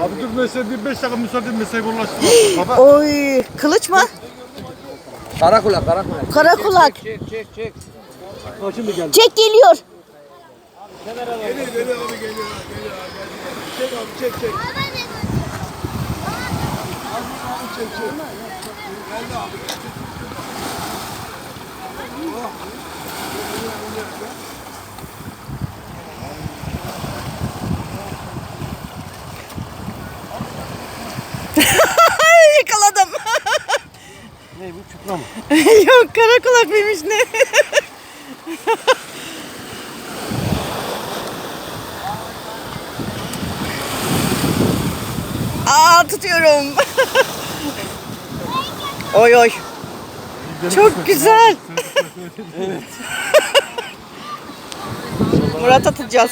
Abi dur mesela bir 5 dakika müsaade mesai ulaştırma. Baba. Oy kılıç mı? Kara kulak, kara kulak. Kara kulak. Çek, çek, çek. Çek geliyor. Yakaladım. Ne bu çupra mı? Yok kara kulak mıymış ne? Aa tutuyorum. oy oy. Çok güzel. Murat atacağız.